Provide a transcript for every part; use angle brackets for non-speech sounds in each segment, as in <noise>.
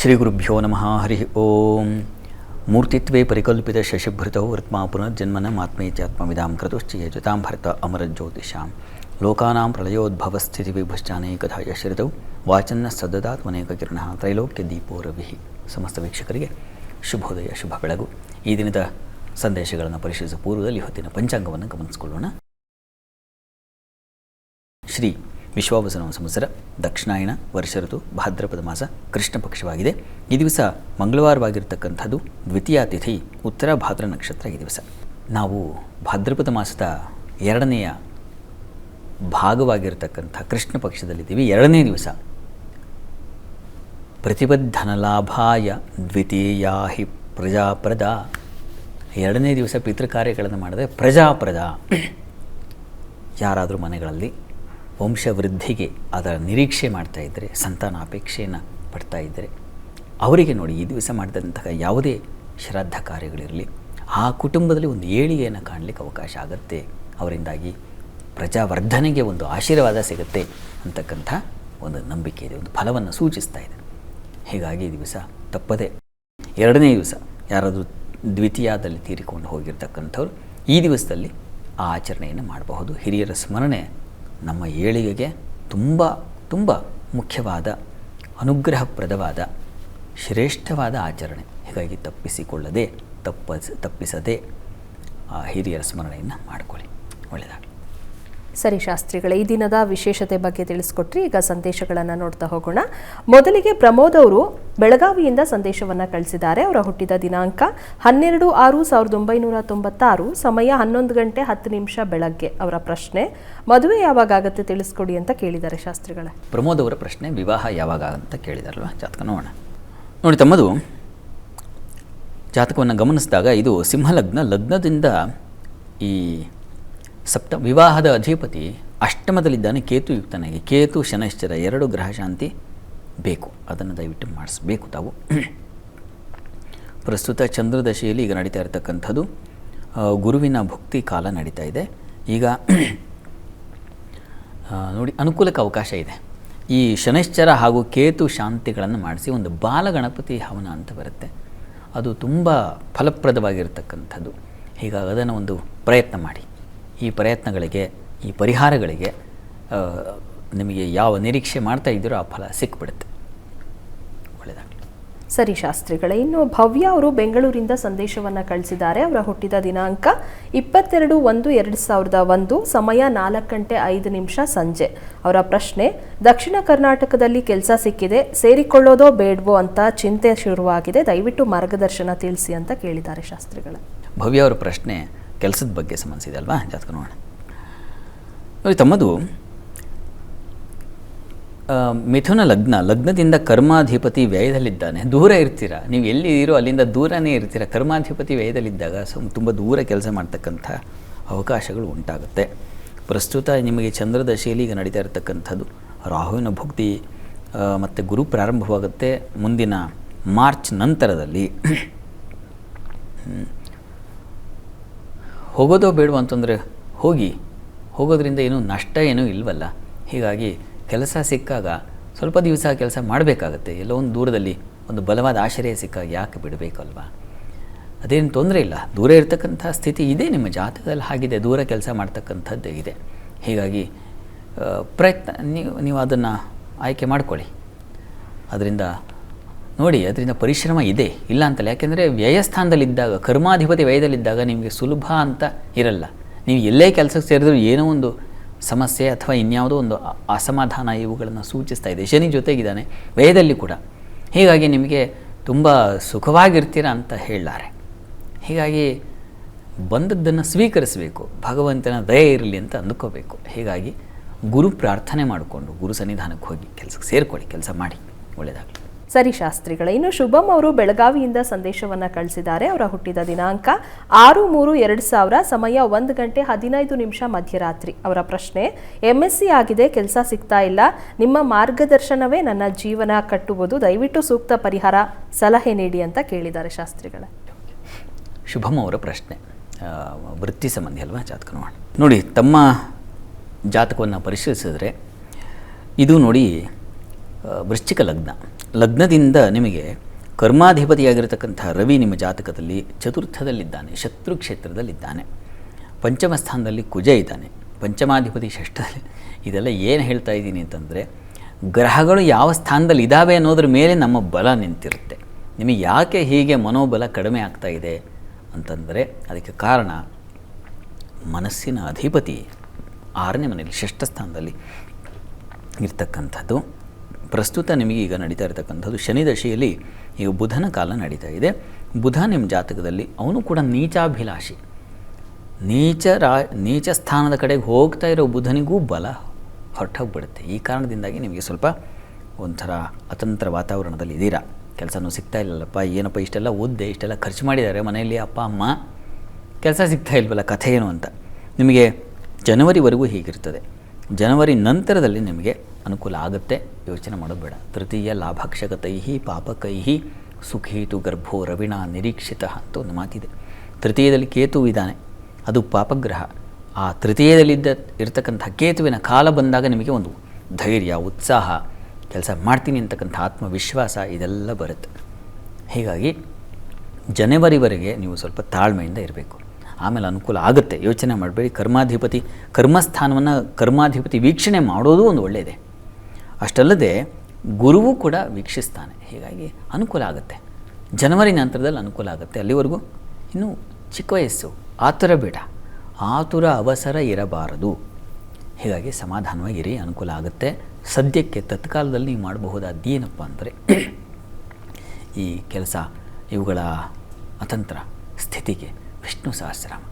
ಶ್ರೀ ಗುರುಭ್ಯೋ ನಮಃ, ಹರಿ ಓಂ. ಮೂರ್ತಿತ್ವೇ ಪರಿಕಲ್ಪಿತ ಶಶಿಭೃತೌ ವೃತ್ಮಾ ಪುನರ್ಜನ್ಮನ ಆತ್ಮೇತ್ಯಾತ್ಮವಿದಾಂ ಕ್ರತುಶ್ಚಯ ಜತಾಂ ಭರತ ಅಮರಜ್ಯೋತಿಷಾಂ ಲೋಕಾನಾಂ ಪ್ರಳಯೋದ್ಭವ ಸ್ಥಿತಿ ವಿಭಶ್ಚಾನೇಕಥಾ ಯಶ್ರಿತೌ ವಾಚನ್ನ ಸದದಾತ್ಮನೇಕ ಕಿರಣ ತ್ರೈಲೋಕ್ಯ ದೀಪೋ ರವಿ. ಸಮಸ್ತ ವೀಕ್ಷಕರಿಗೆ ಶುಭೋದಯ, ಶುಭ ಬೆಳಗು. ಈ ದಿನದ ಸಂದೇಶಗಳನ್ನು ಪರಿಶೀಲಿಸುವ ಪೂರ್ವದಲ್ಲಿ ಹೊತ್ತಿನ ಪಂಚಾಂಗವನ್ನು ಗಮನಿಸಿಕೊಳ್ಳೋಣ. ಶ್ರೀ ವಿಶ್ವಾವಸನ ಸಂವತ್ಸರ, ದಕ್ಷಿಣಾಯನ ವರ್ಷ ಋತು, ಭಾದ್ರಪದ ಮಾಸ ಕೃಷ್ಣ ಪಕ್ಷವಾಗಿದೆ. ಈ ದಿವಸ ಮಂಗಳವಾರವಾಗಿರ್ತಕ್ಕಂಥದ್ದು ದ್ವಿತೀಯ ತಿಥಿ, ಉತ್ತರ ಭಾದ್ರ ನಕ್ಷತ್ರ ಈ ದಿವಸ. ನಾವು ಭಾದ್ರಪದ ಮಾಸದ ಎರಡನೆಯ ಭಾಗವಾಗಿರ್ತಕ್ಕಂಥ ಕೃಷ್ಣ ಪಕ್ಷದಲ್ಲಿದ್ದೀವಿ. ಎರಡನೇ ದಿವಸ ಪ್ರತಿಬದ್ಧನಲಾಭಾಯ ದ್ವಿತೀಯ ಹಿ ಪ್ರಜಾಪ್ರದ. ಎರಡನೇ ದಿವಸ ಪಿತೃ ಕಾರ್ಯಗಳನ್ನು ಮಾಡಿದ್ರೆ ಪ್ರಜಾಪ್ರದ. ಯಾರಾದರೂ ಮನೆಗಳಲ್ಲಿ ವಂಶವೃದ್ಧಿಗೆ ಅದರ ನಿರೀಕ್ಷೆ ಮಾಡ್ತಾ ಇದ್ದರೆ, ಸಂತಾನ ಅಪೇಕ್ಷೆಯನ್ನು ಪಡ್ತಾ ಇದ್ದರೆ, ಅವರಿಗೆ ನೋಡಿ ಈ ದಿವಸ ಮಾಡಿದಂತಹ ಯಾವುದೇ ಶ್ರಾದ್ದ ಕಾರ್ಯಗಳಿರಲಿ, ಆ ಕುಟುಂಬದಲ್ಲಿ ಒಂದು ಏಳಿಗೆಯನ್ನು ಕಾಣಲಿಕ್ಕೆ ಅವಕಾಶ ಆಗುತ್ತೆ. ಅವರಿಂದಾಗಿ ಪ್ರಜಾವರ್ಧನೆಗೆ ಒಂದು ಆಶೀರ್ವಾದ ಸಿಗುತ್ತೆ ಅಂತಕ್ಕಂಥ ಒಂದು ನಂಬಿಕೆ ಇದೆ, ಒಂದು ಫಲವನ್ನು ಸೂಚಿಸ್ತಾ ಇದೆ. ಹೀಗಾಗಿ ಈ ದಿವಸ ತಪ್ಪದೆ ಎರಡನೇ ದಿವಸ ಯಾರಾದರೂ ದ್ವಿತೀಯದಲ್ಲಿ ತೀರಿಕೊಂಡು ಹೋಗಿರ್ತಕ್ಕಂಥವ್ರು ಈ ದಿವಸದಲ್ಲಿ ಆ ಆಚರಣೆಯನ್ನು ಮಾಡಬಹುದು. ಹಿರಿಯರ ಸ್ಮರಣೆ ನಮ್ಮ ಏಳಿಗೆಗೆ ತುಂಬ ತುಂಬ ಮುಖ್ಯವಾದ, ಅನುಗ್ರಹಪ್ರದವಾದ, ಶ್ರೇಷ್ಠವಾದ ಆಚರಣೆ. ಹೀಗಾಗಿ ತಪ್ಪಿಸಿಕೊಳ್ಳದೆ, ತಪ್ಪಿಸ, ತಪ್ಪಿಸದೆ ಆ ಹಿರಿಯರ ಸ್ಮರಣೆಯನ್ನು ಮಾಡಿಕೊಳ್ಳಿ. ಒಳ್ಳೆಯದಾಗಲಿ. ಸರಿ ಶಾಸ್ತ್ರಿಗಳೇ, ಈ ದಿನದ ವಿಶೇಷತೆ ಬಗ್ಗೆ ತಿಳಿಸ್ಕೊಟ್ರಿ, ಈಗ ಸಂದೇಶಗಳನ್ನು ನೋಡ್ತಾ ಹೋಗೋಣ. ಮೊದಲಿಗೆ ಪ್ರಮೋದ್ ಅವರು ಬೆಳಗಾವಿಯಿಂದ ಸಂದೇಶವನ್ನು ಕಳಿಸಿದ್ದಾರೆ. ಅವರ ಹುಟ್ಟಿದ ದಿನಾಂಕ ಹನ್ನೆರಡು ಆರು ಸಾವಿರದ ಒಂಬೈನೂರ ತೊಂಬತ್ತಾರು, ಸಮಯ ಹನ್ನೊಂದು ಗಂಟೆ ಹತ್ತು ನಿಮಿಷ ಬೆಳಗ್ಗೆ ಅವರ ಪ್ರಶ್ನೆ. ಮದುವೆ ಯಾವಾಗ ಆಗುತ್ತೆ ತಿಳಿಸ್ಕೊಡಿ ಅಂತ ಕೇಳಿದ್ದಾರೆ ಶಾಸ್ತ್ರಿಗಳೇ. ಪ್ರಮೋದ್ ಅವರ ಪ್ರಶ್ನೆ, ವಿವಾಹ ಯಾವಾಗ ಅಂತ ಕೇಳಿದಾರಲ್ವ? ಜಾತಕ ನೋಡೋಣ. ನೋಡಿ ತಮ್ಮದು, ಜಾತಕವನ್ನು ಗಮನಿಸಿದಾಗ ಇದು ಸಿಂಹಲಗ್ನ ಲಗ್ನದಿಂದ ಈ ಸಪ್ತ ವಿವಾಹದ ಅಧಿಪತಿ ಅಷ್ಟಮದಲ್ಲಿದ್ದಾನೆ ಕೇತು ಯುಕ್ತನಾಗಿ ಕೇತು, ಶನಶ್ಚರ ಎರಡು ಗ್ರಹ ಶಾಂತಿ ಬೇಕು. ಅದನ್ನು ದಯವಿಟ್ಟು ಮಾಡಿಸ್ಬೇಕು ತಾವು. ಪ್ರಸ್ತುತ ಚಂದ್ರದಶೆಯಲ್ಲಿ ಈಗ ನಡೀತಾ ಇರತಕ್ಕಂಥದ್ದು ಗುರುವಿನ ಭಕ್ತಿ ಕಾಲ ನಡೀತಾ ಇದೆ. ಈಗ ನೋಡಿ, ಅನುಕೂಲಕ್ಕೆ ಅವಕಾಶ ಇದೆ. ಈ ಶನೈಶ್ಚರ ಹಾಗೂ ಕೇತು ಶಾಂತಿಗಳನ್ನು ಮಾಡಿಸಿ ಒಂದು ಬಾಲಗಣಪತಿ ಹವನ ಅಂತ ಬರುತ್ತೆ. ಅದು ತುಂಬ ಫಲಪ್ರದವಾಗಿರ್ತಕ್ಕಂಥದ್ದು. ಹೀಗಾಗಿ ಅದನ್ನು ಒಂದು ಪ್ರಯತ್ನ ಮಾಡಿ. ಈ ಪ್ರಯತ್ನಗಳಿಗೆ ಈ ಪರಿಹಾರಗಳಿಗೆ ನಿಮಗೆ ಯಾವ ನಿರೀಕ್ಷೆ ಮಾಡ್ತಾ ಇದ್ದೀರೋ ಆ ಫಲ ಸಿಕ್ಬಿಡುತ್ತೆ. ಒಳ್ಳೆಯದಾಗಲಿ ಸರಿ ಶಾಸ್ತ್ರಿಗಳೇ ಇನ್ನು ಭವ್ಯ ಅವರು ಬೆಂಗಳೂರಿಂದ ಸಂದೇಶವನ್ನು ಕಳಿಸಿದ್ದಾರೆ. ಅವರ ಹುಟ್ಟಿದ ದಿನಾಂಕ ಇಪ್ಪತ್ತೆರಡು ಒಂದು ಎರಡು ಸಾವಿರದ ಒಂದು ಸಮಯ ನಾಲ್ಕು ಗಂಟೆ ಐದು ನಿಮಿಷ ಸಂಜೆ. ಅವರ ಪ್ರಶ್ನೆ ದಕ್ಷಿಣ ಕರ್ನಾಟಕದಲ್ಲಿ ಕೆಲಸ ಸಿಕ್ಕಿದೆ ಸೇರಿಕೊಳ್ಳೋದೋ ಬೇಡವೋ ಅಂತ ಚಿಂತೆ ಶುರುವಾಗಿದೆ. ದಯವಿಟ್ಟು ಮಾರ್ಗದರ್ಶನ ತಿಳಿಸಿ ಅಂತ ಕೇಳಿದ್ದಾರೆ ಶಾಸ್ತ್ರಿಗಳೇ. ಭವ್ಯ ಅವರ ಪ್ರಶ್ನೆ ಕೆಲಸದ ಬಗ್ಗೆ ಸಂಬಂಧಿಸಿದೆ ಅಲ್ವಾ? ಜಾತಕ ನೋಡೋಣ. ನೋಡಿ, ತಮ್ಮದು ಮಿಥುನ ಲಗ್ನ, ಲಗ್ನದಿಂದ ಕರ್ಮಾಧಿಪತಿ ವ್ಯಯದಲ್ಲಿದ್ದಾನೆ. ದೂರ ಇರ್ತೀರ. ನೀವು ಎಲ್ಲಿ ಇರೋ ಅಲ್ಲಿಂದ ದೂರನೇ ಇರ್ತೀರ. ಕರ್ಮಾಧಿಪತಿ ವ್ಯಯದಲ್ಲಿದ್ದಾಗ ತುಂಬ ದೂರ ಕೆಲಸ ಮಾಡ್ತಕ್ಕಂಥ ಅವಕಾಶಗಳು ಉಂಟಾಗುತ್ತೆ. ಪ್ರಸ್ತುತ ನಿಮಗೆ ಚಂದ್ರದಶೆಯಲ್ಲಿ ಈಗ ನಡೀತಾ ಇರತಕ್ಕಂಥದ್ದು. ರಾಹುವಿನ ಭುಕ್ತಿ ಮತ್ತು ಗುರು ಪ್ರಾರಂಭವಾಗುತ್ತೆ ಮುಂದಿನ ಮಾರ್ಚ್ ನಂತರದಲ್ಲಿ. ಹೋಗೋದೋ ಬೇಡವೋ ಅಂತಂದರೆ ಹೋಗಿ, ಹೋಗೋದ್ರಿಂದ ಏನೂ ನಷ್ಟ ಏನೂ ಇಲ್ವಲ್ಲ. ಹೀಗಾಗಿ ಕೆಲಸ ಸಿಕ್ಕಾಗ ಸ್ವಲ್ಪ ದಿವಸ ಕೆಲಸ ಮಾಡಬೇಕಾಗತ್ತೆ. ಎಲ್ಲೋ ಒಂದು ದೂರದಲ್ಲಿ ಒಂದು ಬಲವಾದ ಆಶ್ರಯ ಸಿಕ್ಕಾಗ ಯಾಕೆ ಬಿಡಬೇಕಲ್ವ? ಅದೇನು ತೊಂದರೆ ಇಲ್ಲ. ದೂರ ಇರತಕ್ಕಂಥ ಸ್ಥಿತಿ ಇದೆ, ನಿಮ್ಮ ಜಾತಕದಲ್ಲಿ ಹಾಗಿದೆ, ದೂರ ಕೆಲಸ ಮಾಡ್ತಕ್ಕಂಥದ್ದು ಇದೆ. ಹೀಗಾಗಿ ಪ್ರಯತ್ನ, ನೀವು ನೀವು ಅದನ್ನು ಆಯ್ಕೆ ಮಾಡಿಕೊಳ್ಳಿ. ಅದರಿಂದ ನೋಡಿ, ಅದರಿಂದ ಪರಿಶ್ರಮ ಇದೆ. ಇಲ್ಲ ಅಂತಲ್ಲ, ಯಾಕೆಂದರೆ ವ್ಯಯಸ್ಥಾನದಲ್ಲಿದ್ದಾಗ, ಕರ್ಮಾಧಿಪತಿ ವ್ಯಯದಲ್ಲಿದ್ದಾಗ ನಿಮಗೆ ಸುಲಭ ಅಂತ ಇರಲ್ಲ. ನೀವು ಎಲ್ಲೇ ಕೆಲಸಕ್ಕೆ ಸೇರಿದ್ರು ಏನೋ ಒಂದು ಸಮಸ್ಯೆ ಅಥವಾ ಇನ್ಯಾವುದೋ ಒಂದು ಅಸಮಾಧಾನ ಇವುಗಳನ್ನು ಸೂಚಿಸ್ತಾ ಇದೆ. ಶನಿ ಜೊತೆಗಿದ್ದಾನೆ, ವ್ಯಯದಲ್ಲಿ ಕೂಡ. ಹೀಗಾಗಿ ನಿಮಗೆ ತುಂಬ ಸುಖವಾಗಿರ್ತೀರ ಅಂತ ಹೇಳಲಾರೆ. ಹೀಗಾಗಿ ಬಂದದ್ದನ್ನು ಸ್ವೀಕರಿಸಬೇಕು. ಭಗವಂತನ ದಯ ಇರಲಿ ಅಂತ ಅಂದ್ಕೋಬೇಕು. ಹೀಗಾಗಿ ಗುರು ಪ್ರಾರ್ಥನೆ ಮಾಡಿಕೊಂಡು, ಗುರು ಸನ್ನಿಧಾನಕ್ಕೆ ಹೋಗಿ ಕೆಲಸಕ್ಕೆ ಸೇರಿಕೊಳ್ಳಿ, ಕೆಲಸ ಮಾಡಿ. ಒಳ್ಳೆಯದಾಗಲಿ ಸರಿ ಶಾಸ್ತ್ರಿಗಳೇ, ಇನ್ನು ಶುಭಂ ಅವರು ಬೆಳಗಾವಿಯಿಂದ ಸಂದೇಶವನ್ನ ಕಳಿಸಿದ್ದಾರೆ. ಅವರ ಹುಟ್ಟಿದ ದಿನಾಂಕ ಆರು ಮೂರು ಎರಡು ಸಾವಿರ, ಸಮಯ ಒಂದು ಗಂಟೆ ಹದಿನೈದು ನಿಮಿಷ ಮಧ್ಯರಾತ್ರಿ. ಅವರ ಪ್ರಶ್ನೆ ಎಂ ಆಗಿದೆ, ಕೆಲಸ ಸಿಗ್ತಾ ಇಲ್ಲ. ನಿಮ್ಮ ಮಾರ್ಗದರ್ಶನವೇ ನನ್ನ ಜೀವನ ಕಟ್ಟುವುದು. ದಯವಿಟ್ಟು ಸೂಕ್ತ ಪರಿಹಾರ ಸಲಹೆ ನೀಡಿ ಅಂತ ಕೇಳಿದ್ದಾರೆ ಶಾಸ್ತ್ರಿಗಳೇ. ಶುಭಂ ಅವರ ಪ್ರಶ್ನೆ. ವೃತ್ತಿ ಸಂಬಂಧಿ ಅಲ್ವಾ, ಜಾತಕ ನೋಡೋಣ. ನೋಡಿ, ತಮ್ಮ ಜಾತಕವನ್ನು ಪರಿಶೀಲಿಸಿದ್ರೆ, ಇದು ನೋಡಿ ವೃಶ್ಚಿಕ ಲಗ್ನ. ಲಗ್ನದಿಂದ ನಿಮಗೆ ಕರ್ಮಾಧಿಪತಿಯಾಗಿರತಕ್ಕಂಥ ರವಿ ನಿಮ್ಮ ಜಾತಕದಲ್ಲಿ ಚತುರ್ಥದಲ್ಲಿದ್ದಾನೆ, ಶತ್ರು ಕ್ಷೇತ್ರದಲ್ಲಿದ್ದಾನೆ. ಪಂಚಮ ಸ್ಥಾನದಲ್ಲಿ ಕುಜ ಇದ್ದಾನೆ. ಪಂಚಮಾಧಿಪತಿ ಷಷ್ಠದಲ್ಲಿ ಇದೆಲ್ಲ ಏನು ಹೇಳ್ತಾ ಇದ್ದೀನಿ ಅಂತಂದರೆ, ಗ್ರಹಗಳು ಯಾವ ಸ್ಥಾನದಲ್ಲಿ ಇದ್ದಾವೆ ಅನ್ನೋದ್ರ ಮೇಲೆ ನಮ್ಮ ಬಲ ನಿಂತಿರುತ್ತೆ. ನಿಮಗೆ ಯಾಕೆ ಹೀಗೆ ಮನೋಬಲ ಕಡಿಮೆ ಆಗ್ತಾ ಇದೆ ಅಂತಂದರೆ, ಅದಕ್ಕೆ ಕಾರಣ ಮನಸ್ಸಿನ ಅಧಿಪತಿ ಆರನೇ ಮನೆಯಲ್ಲಿ ಷಷ್ಠ ಸ್ಥಾನದಲ್ಲಿ ಇರ್ತಕ್ಕಂಥದ್ದು. ಪ್ರಸ್ತುತ ನಿಮಗೆ ಈಗ ನಡೀತಾ ಇರತಕ್ಕಂಥದ್ದು ಶನಿ ದಶೆಯಲ್ಲಿ ಈಗ ಬುಧನ ಕಾಲ ನಡೀತಾ ಇದೆ. ಬುಧ ನಿಮ್ಮ ಜಾತಕದಲ್ಲಿ, ಅವನು ಕೂಡ ನೀಚಾಭಿಲಾಷಿ. ನೀಚ ರಾ, ನೀಚ ಸ್ಥಾನದ ಕಡೆಗೆ ಹೋಗ್ತಾ ಇರೋ ಬುಧನಿಗೂ ಬಲ ಹೊರಟೋಗ್ಬಿಡುತ್ತೆ. ಈ ಕಾರಣದಿಂದಾಗಿ ನಿಮಗೆ ಸ್ವಲ್ಪ ಒಂಥರ ಅತಂತ್ರ ವಾತಾವರಣದಲ್ಲಿ ಇದ್ದೀರಾ. ಕೆಲಸನೂ ಸಿಗ್ತಾ ಇಲ್ಲಲ್ಲಪ್ಪ, ಏನಪ್ಪ ಇಷ್ಟೆಲ್ಲ ಓದ್ದೆ, ಇಷ್ಟೆಲ್ಲ ಖರ್ಚು ಮಾಡಿದ್ದಾರೆ ಮನೆಯಲ್ಲಿ ಅಪ್ಪ, ಅಮ್ಮ. ಕೆಲಸ ಸಿಗ್ತಾ ಇಲ್ವಲ್ಲ, ಕಥೆ ಏನು ಅಂತ. ನಿಮಗೆ ಜನವರಿವರೆಗೂ ಹೀಗಿರ್ತದೆ. ಜನವರಿ ನಂತರದಲ್ಲಿ ನಿಮಗೆ ಅನುಕೂಲ ಆಗುತ್ತೆ, ಯೋಚನೆ ಮಾಡೋದು ಬೇಡ. ತೃತೀಯ ಲಾಭಕ್ಷಕತೈ ಪಾಪಕೈ ಸುಖೇತು ಗರ್ಭೋ ರವಿಣ ನಿರೀಕ್ಷಿತ ಅಂತ ಒಂದು ಮಾತಿದೆ. ತೃತೀಯದಲ್ಲಿ ಕೇತು ಇದ್ದಾನೆ, ಅದು ಪಾಪಗ್ರಹ. ಆ ತೃತೀಯದಲ್ಲಿದ್ದ ಇರತಕ್ಕಂಥ ಕೇತುವಿನ ಕಾಲ ಬಂದಾಗ ನಿಮಗೆ ಒಂದು ಧೈರ್ಯ, ಉತ್ಸಾಹ, ಕೆಲಸ ಮಾಡ್ತೀನಿ ಅಂತಕ್ಕಂಥ ಆತ್ಮವಿಶ್ವಾಸ ಇದೆಲ್ಲ ಬರುತ್ತೆ. ಹೀಗಾಗಿ ಜನವರಿವರೆಗೆ ನೀವು ಸ್ವಲ್ಪ ತಾಳ್ಮೆಯಿಂದ ಇರಬೇಕು. ಆಮೇಲೆ ಅನುಕೂಲ ಆಗುತ್ತೆ, ಯೋಚನೆ ಮಾಡಬೇಡಿ. ಕರ್ಮಾಧಿಪತಿ, ಕರ್ಮಸ್ಥಾನವನ್ನು ಕರ್ಮಾಧಿಪತಿ ವೀಕ್ಷಣೆ ಮಾಡೋದು ಒಂದು ಒಳ್ಳೆಯದೇ ಅಷ್ಟಲ್ಲದೆ ಗುರುವು ಕೂಡ ವೀಕ್ಷಿಸ್ತಾನೆ. ಹೀಗಾಗಿ ಅನುಕೂಲ ಆಗುತ್ತೆ. ಜನವರಿ ನಂತರದಲ್ಲಿ ಅನುಕೂಲ ಆಗುತ್ತೆ. ಅಲ್ಲಿವರೆಗೂ ಇನ್ನೂ ಚಿಕ್ಕ ವಯಸ್ಸು. ಆತುರ ಬೇಡ. ಆತುರ ಅವಸರ ಇರಬಾರದು. ಹೀಗಾಗಿ ಸಮಾಧಾನವಾಗಿರಿ, ಅನುಕೂಲ ಆಗುತ್ತೆ. ಸದ್ಯಕ್ಕೆ ತತ್ಕಾಲದಲ್ಲಿ ನೀವು ಮಾಡಬಹುದಾದ ಏನಪ್ಪ ಅಂದರೆ ಈ ಕೆಲಸ, ಇವುಗಳ ಅತಂತ್ರ ಸ್ಥಿತಿಗೆ ವಿಷ್ಣು ಸಹಸ್ರನಾಮ.